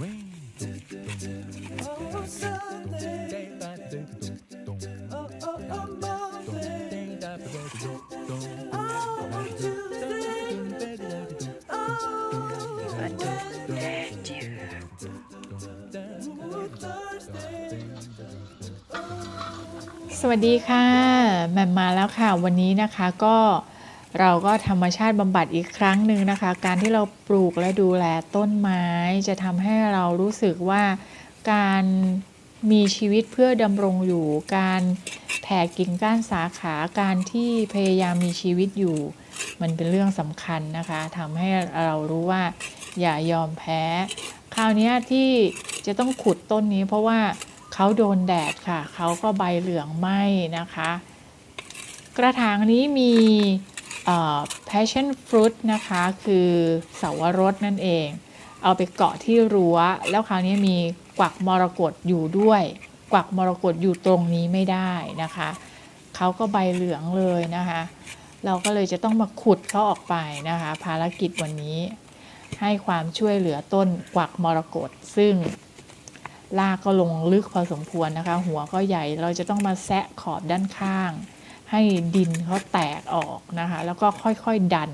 สวัสดีค่ะแหม่มมาแล้วค่ะ วันนี้นะคะก็ เราก็ธรรมชาติบำบัดอีกครั้งหนึ่งนะคะ การที่เราปลูกและดูแลต้นไม้จะทำให้เรารู้สึกว่าการมีชีวิตเพื่อดำรงอยู่ การแผ่กิ่งก้านสาขาการที่พยายามมีชีวิตอยู่ มันเป็นเรื่องสำคัญนะคะทำให้เรารู้ว่าอย่ายอมแพ้ คราวนี้ที่จะต้องขุดต้นนี้เพราะว่าเขาโดนแดดค่ะ เขาก็ใบเหลืองไหม้นะคะ กระถางนี้มี passion fruit นะคะคือเสาวรสนั่นเอง เอาไปเกาะที่รั้ว แล้วคราวนี้มีกวักมรกตอยู่ด้วย กวักมรกตอยู่ตรงนี้ไม่ได้นะคะเขาก็ใบเหลืองเลยนะคะ เราก็เลยจะต้องมาขุดเขาออกไปนะคะ ภารกิจวันนี้ ให้ความช่วยเหลือต้นกวักมรกตซึ่งรากก็ลงลึกพอสมควรนะคะ หัวก็ใหญ่เราจะต้องมาแซะขอบด้านข้าง ให้ดินเขาแตกออกนะคะ แล้วก็ค่อยๆดัน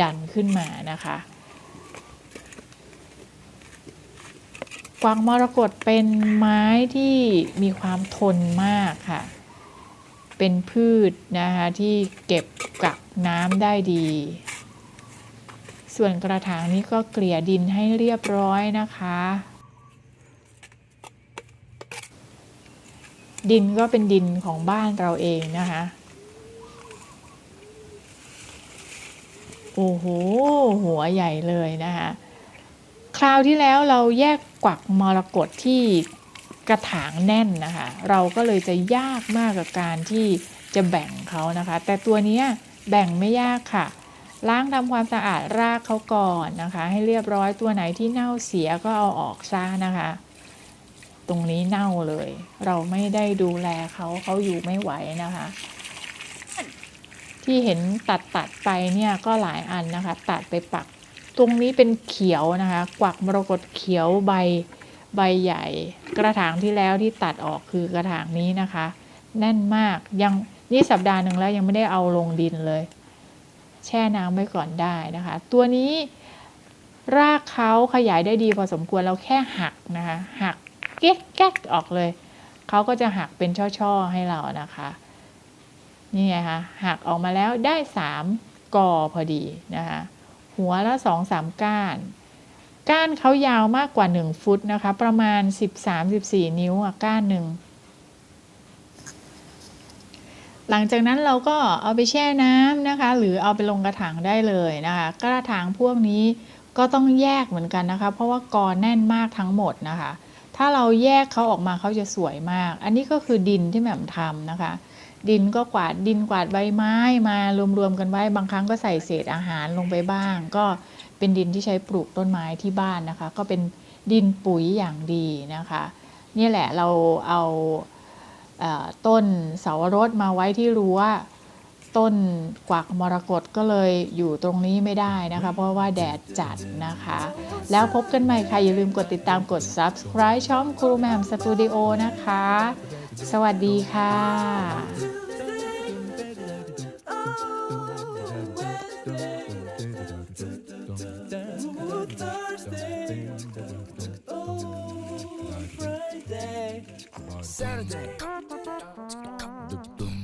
ดันขึ้นมานะคะกวางมรกตเป็นไม้ที่มีความทนมากค่ะ เป็นพืชนะคะที่เก็บกักน้ำได้ดี ส่วนกระถางนี้ก็เกลี่ยดินให้เรียบร้อยนะคะ ดินก็เป็นดินของบ้านเราเองนะคะ โอ้โห หัวใหญ่เลยนะคะ คราวที่แล้วเราแยกกวักมรกตที่กระถางแน่นนะคะ เราก็เลยจะยากมากกับการที่จะแบ่งเขานะคะ แต่ตัวนี้แบ่งไม่ยากค่ะ ล้างทำความสะอาดรากเขาก่อนนะคะ ให้เรียบร้อยตัวไหนที่เน่าเสียก็เอาออกซะนะคะ ตรงนี้เน่าเลย เราไม่ได้ดูแลเขาเขาอยู่ไม่ไหวนะคะ ที่เห็นตัดตัดไปเนี่ยก็หลายอันนะคะ ตัดไปปัก ตรงนี้เป็นเขียวนะคะ กวักมรกตเขียวใบใบใหญ่ กระถางที่แล้วที่ตัดออกคือกระถางนี้นะคะ แน่นมากยังนี่สัปดาห์หนึ่งแล้วยังไม่ได้เอาลงดินเลย แช่น้ำไว้ก่อนได้นะคะ ตัวนี้รากเขาขยายได้ดีพอสมควรเราแค่หักนะคะ หัก เก๊กแก๊กออกเลย เขาก็จะหักเป็นช่อๆให้เรานะคะ นี่ไงคะหักออกมาแล้วได้สามกอพอดีนะคะ หัวละสองสามก้าน ก้านเขายาวมากกว่า 1 ฟุตนะคะ ประมาณ 13-14 นิ้วอะก้านหนึ่งหลังจากนั้นเราก็เอาไปแช่น้ำนะคะ หรือเอาไปลงกระถางได้เลยนะคะ กระถางพวกนี้ก็ต้องแยกเหมือนกันนะคะ เพราะว่ากอแน่นมากทั้งหมดนะคะ ถ้าเราแยกเขาออกมาเขาจะสวยมาก อันนี้ก็คือดินที่แหม่มทำนะคะ ดินก็กวาดดินกวาดใบไม้มารวมๆกันไว้ บางครั้งก็ใส่เศษอาหารลงไปบ้าง ก็เป็นดินที่ใช้ปลูกต้นไม้ที่บ้านนะคะ ก็เป็นดินปุ๋ยอย่างดีนะคะ นี่แหละเราเอาเอ่อต้นเสาวรสมาไว้ที่รั้ว ต้นกวักมรกตก็เลยอยู่ตรงนี้ไม่ได้นะคะ เพราะว่าแดดจัดนะคะ แล้วพบกันใหม่ค่ะ อย่าลืมกดติดตามกด subscribe ช่องครูแหม่มสตูดิโอนะคะ สวัสดีค่ะ Saturday.